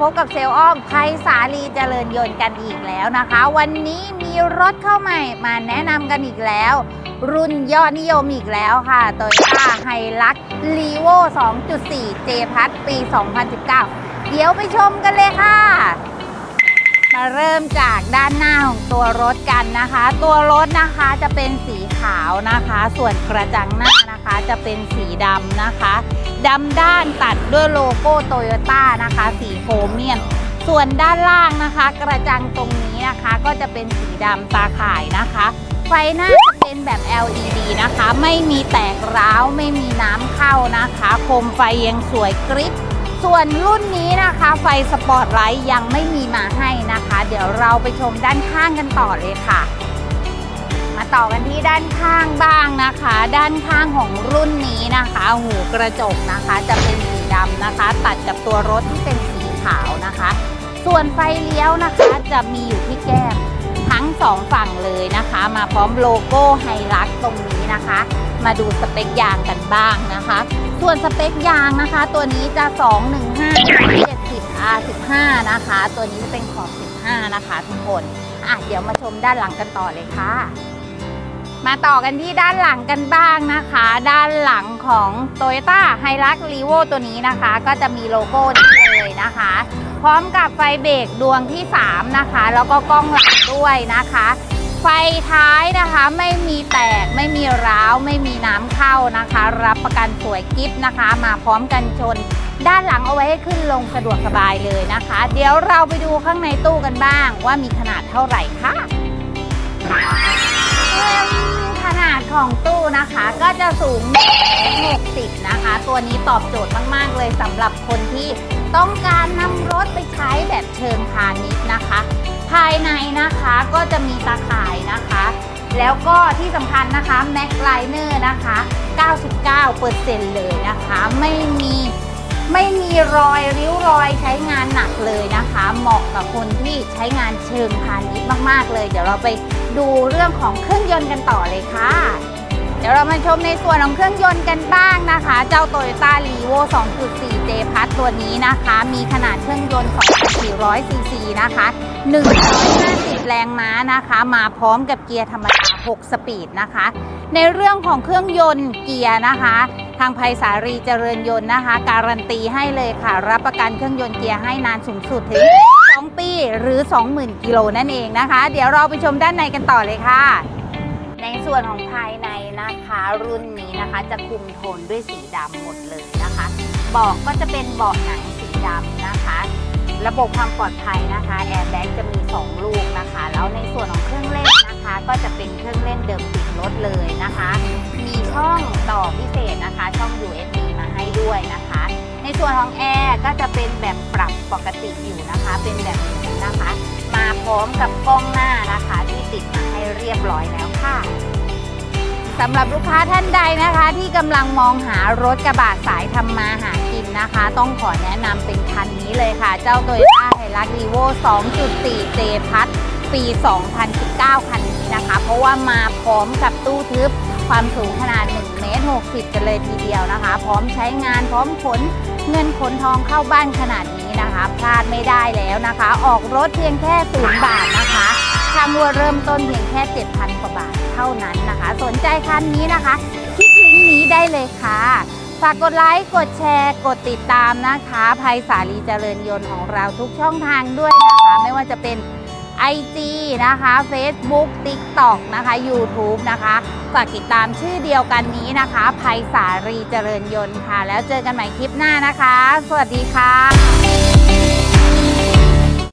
พบกับเซลล์อ้อมไพศาลีเจริญยนต์กันอีกแล้วนะคะ วันนี้มีรถเข้าใหม่มาแนะนำกันอีกแล้ว รุ่นยอดนิยมอีกแล้วค่ะ Toyota Hilux Levo 2.4 J พัดปี 2019 เดี๋ยวไปชมกันเลยค่ะ มาเริ่มจากด้านหน้าของตัวรถกันนะคะ ตัวรถนะคะจะเป็นสีขาวนะคะ ส่วนกระจังหน้านะ จะเป็นสีดำนะคะดำด้านตัดด้วยโลโก้โตโยต้านะคะ สีโครเมียม ส่วนด้านล่างนะคะ กระจังตรงนี้นะคะก็จะเป็นสีดำตาข่ายนะคะ ไฟหน้าจะเป็นแบบ LED นะคะ ไม่มีแตกร้าว ไม่มีน้ำเข้านะคะโคมไฟยังสวยกริบส่วนรุ่นนี้นะคะไฟสปอตไลท์ยังไม่มีมาให้นะคะ เดี๋ยวเราไปชมด้านข้างกันต่อเลยค่ะ มาต่อกันที่ด้านข้างบ้างนะคะ ด้านข้างของรุ่นนี้นะคะ หูกระจกนะคะจะเป็นสีดำนะคะ ตัดกับตัวรถที่เป็นสีขาวนะคะ ส่วนไฟเลี้ยวนะคะจะมีอยู่ที่แก้มทั้งสองฝั่งเลยนะคะ มาพร้อมโลโก้ไฮลักตรงนี้นะคะ มาดูสเปคยางกันบ้างนะคะ ส่วนสเปคยางนะคะ ตัวนี้จะ 215 70 R15 นะคะ ตัวนี้จะเป็นขอบ15 นะคะทุกคนอะเดี๋ยวมาชมด้านหลังกันต่อเลยค่ะ มาต่อกันที่ด้านหลังกันบ้างนะคะ ด้านหลังของ Toyota Hilux Revo ตัวนี้นะคะ ก็จะมีโลโก้นี้เลยนะคะ พร้อมกับไฟเบรกดวงที่ 3 นะคะ แล้วก็กล้องหลังด้วยนะคะ ไฟท้ายนะคะไม่มีแตกไม่มีร้าว ไม่มีน้ำเข้านะคะ รับประกันสวยกิฟนะคะ มาพร้อมกันชน ด้านหลังเอาไว้ให้ขึ้นลงสะดวกสบายเลยนะคะ เดี๋ยวเราไปดูข้างในตู้กันบ้าง ว่ามีขนาดเท่าไหร่ค่ะ นาดของตู้นะคะก็จะสูง 60 นะคะ ตัวนี้ตอบโจทย์มาก ๆ เลยสำหรับคนที่ต้องการนำรถไปใช้แบบเชิงพาณิชย์นะคะ ภายในนะคะก็จะมีตาข่ายนะคะ แล้วก็ที่สำคัญนะคะแม็กไลเนอร์นะคะ 99%เลยนะคะ ไม่มีไม่มีรอยริ้วรอยใช้งานหนักเลยนะคะ เหมาะกับคนที่ใช้งานเชิงพาณิชย์มาก ๆ เลย เดี๋ยวเราไป ดูเรื่องของเครื่องยนต์กันต่อเลยค่ะ เดี๋ยวเรามาชมในส่วนของเครื่องยนต์กันบ้างนะคะ เจ้า Toyota r e v o 2.4 J พัดตัวนี้นะคะ มีขนาดเครื่องยนต์2,400ซีซีนะคะ150 แรงม้านะคะ มาพร้อมกับเกียร์ธรรมดา 6 สปีดนะคะ ในเรื่องของเครื่องยนต์เกียร์นะคะ ทางไพศาลีเจริญยนต์นะคะ การันตีให้เลยค่ะ รับประกันเครื่องยนต์เกียร์ให้นานสูงสุดถึง 2 ปีหรือ 20,000 กิโลนั่นเองนะคะ เดี๋ยวเราไปชมด้านในกันต่อเลยค่ะ ในส่วนของภายในนะคะรุ่นนี้นะคะ จะคุมโทนด้วยสีดำหมดเลยนะคะเบาะก็จะเป็นเบาะหนังสีดำนะคะ ระบบความปลอดภัยนะคะแอร์แบ็กจะมี 2 ลูกนะคะ แล้วในส่วนของเครื่องเล่นนะคะ ก็จะเป็นเครื่องเล่นเดิมติดรถเลยนะคะ มีช่องต่อพิ ส่วนของแอร์ก็จะเป็นแบบปรับปกติอยู่นะคะ เป็นแบบนี้นะคะ มาพร้อมกับกล้องหน้านะคะที่ติดมาให้เรียบร้อยแล้วค่ะสำหรับลูกค้าท่านใดนะคะ ที่กำลังมองหารถกระบะสายทำมาหากินนะคะ ต้องขอแนะนำเป็นคันนี้เลยค่ะ เจ้า Toyota Hilux Revo 2.4 J พัดปี 2019 คันนี้นะคะ เพราะว่ามาพร้อมกับตู้ทึบ ความสูงขนาด1เมตร60 กันเลยทีเดียวนะคะ พร้อมใช้งานพร้อมขนเงินขนทองเข้าบ้านขนาดนี้นะคะพลาดไม่ได้แล้วนะคะ ออกรถเพียงแค่ศูนย์บาทนะคะทางวัวเริ่มต้นเพียงแค่ 7,000 กว่าบาทเท่านั้นนะคะ สนใจคันนี้นะคะ คลิกลิงก์นี้ได้เลยค่ะฝากกดไลค์ กดแชร์ กดติดตามนะคะภัยสาลีเจริญยนต์ของเราทุกช่องทางด้วยนะคะ ไม่ว่าจะเป็น IG นะคะ Facebook TikTok นะคะ YouTube นะคะฝากติดตามชื่อเดียวกันนี้นะคะภัยสารีเจริญยนต์ค่ะ แล้วเจอกันใหม่คลิปหน้านะคะ สวัสดีค่ะ